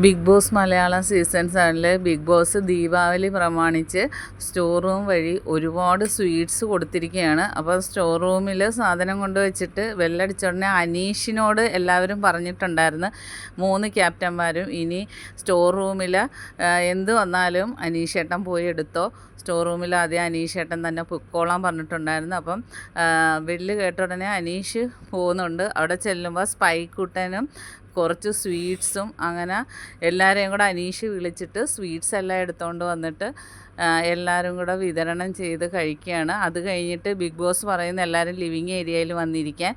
Big Boss Malayalam season സെവനിൽ big Boss Deepavali പ്രമാണിച്ച് store room വഴി ഒരുപാട് സ്വീറ്റ്സ് കൊടുത്തിരിക്കുകയാണ്. അപ്പോൾ സ്റ്റോർ റൂമിൽ സാധനം കൊണ്ടുവച്ചിട്ട് വെല്ലടിച്ച ഉടനെ അനീഷിനോട് എല്ലാവരും പറഞ്ഞിട്ടുണ്ടായിരുന്നു. മൂന്ന് ക്യാപ്റ്റന്മാരും ഇനി സ്റ്റോർ റൂമിൽ എന്ത് വന്നാലും അനീഷേട്ടൻ പോയി എടുത്തോ. സ്റ്റോർ റൂമിൽ ആദ്യം അനീഷേട്ടൻ തന്നെ പൊക്കോളാൻ പറഞ്ഞിട്ടുണ്ടായിരുന്നു. അപ്പം വെല്ല് കേട്ട ഉടനെ അനീഷ് പോകുന്നുണ്ട്. അവിടെ ചെല്ലുമ്പോൾ സ്പൈക്കുട്ടനും കുറച്ച് സ്വീറ്റ്സും അങ്ങനെ എല്ലാവരെയും കൂടെ അനീഷ് വിളിച്ചിട്ട് സ്വീറ്റ്സ് എല്ലാം എടുത്തുകൊണ്ട് വന്നിട്ട് എല്ലാവരും കൂടെ വിതരണം ചെയ്ത് കഴിക്കുകയാണ്. അത് കഴിഞ്ഞിട്ട് ബിഗ് ബോസ് പറയുന്ന എല്ലാവരും ലിവിങ് ഏരിയയിൽ വന്നിരിക്കാൻ.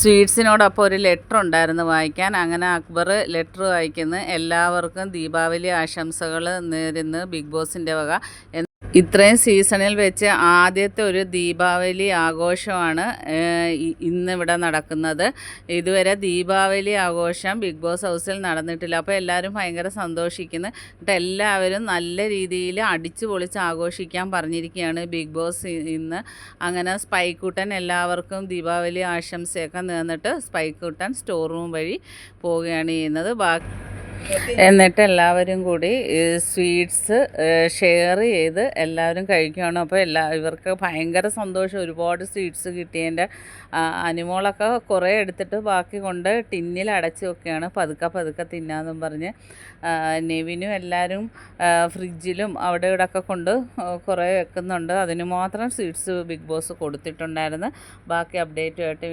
സ്വീറ്റ്സിനോടൊപ്പം ഒരു ലെറ്റർ ഉണ്ടായിരുന്നു വായിക്കാൻ. അങ്ങനെ അക്ബർ ലെറ്റർ വായിക്കുന്നു. എല്ലാവർക്കും ദീപാവലി ആശംസകൾ നേരുന്നു ബിഗ് ബോസിന്റെ വക. ഇത്രയും സീസണിൽ വെച്ച് ആദ്യത്തെ ഒരു ദീപാവലി ആഘോഷമാണ് ഇന്നിവിടെ നടക്കുന്നത്. ഇതുവരെ ദീപാവലി ആഘോഷം ബിഗ് ബോസ് ഹൗസിൽ നടന്നിട്ടില്ല. അപ്പോൾ എല്ലാവരും ഭയങ്കര സന്തോഷിക്കുന്നു. എന്നിട്ട് എല്ലാവരും നല്ല രീതിയിൽ അടിച്ചു പൊളിച്ച് ആഘോഷിക്കാൻ പറഞ്ഞിരിക്കുകയാണ് ബിഗ് ബോസ് ഇന്ന്. അങ്ങനെ സ്പൈക്കുട്ടൻ എല്ലാവർക്കും ദീപാവലി ആശംസയൊക്കെ നേർന്നിട്ട് സ്പൈക്കുട്ടൻ സ്റ്റോർ റൂം വഴി പോവുകയാണ് ചെയ്യുന്നത്. ബാക്കി എന്നിട്ട് എല്ലാവരും കൂടി സ്വീറ്റ്സ് ഷെയർ ചെയ്ത് എല്ലാവരും കഴിക്കുകയാണ് അപ്പോൾ എല്ലാ ഇവർക്ക് ഭയങ്കര സന്തോഷം. ഒരുപാട് സ്വീറ്റ്സ് കിട്ടിയതിന്റെ അനിമോളൊക്കെ കുറേ എടുത്തിട്ട് ബാക്കി കൊണ്ട് ടിന്നിൽ അടച്ചു വെക്കുകയാണ്. പതുക്കെ പതുക്കെ തിന്നാന്നും പറഞ്ഞ് നെവിനും എല്ലാവരും ഫ്രിഡ്ജിലും അവിടെ ഇവിടെ ഒക്കെ കൊണ്ട് കുറേ വെക്കുന്നുണ്ട്. അതിന് മാത്രം സ്വീറ്റ്സ് ബിഗ് ബോസ് കൊടുത്തിട്ടുണ്ടായിരുന്നു. ബാക്കി അപ്ഡേറ്റുമായിട്ട്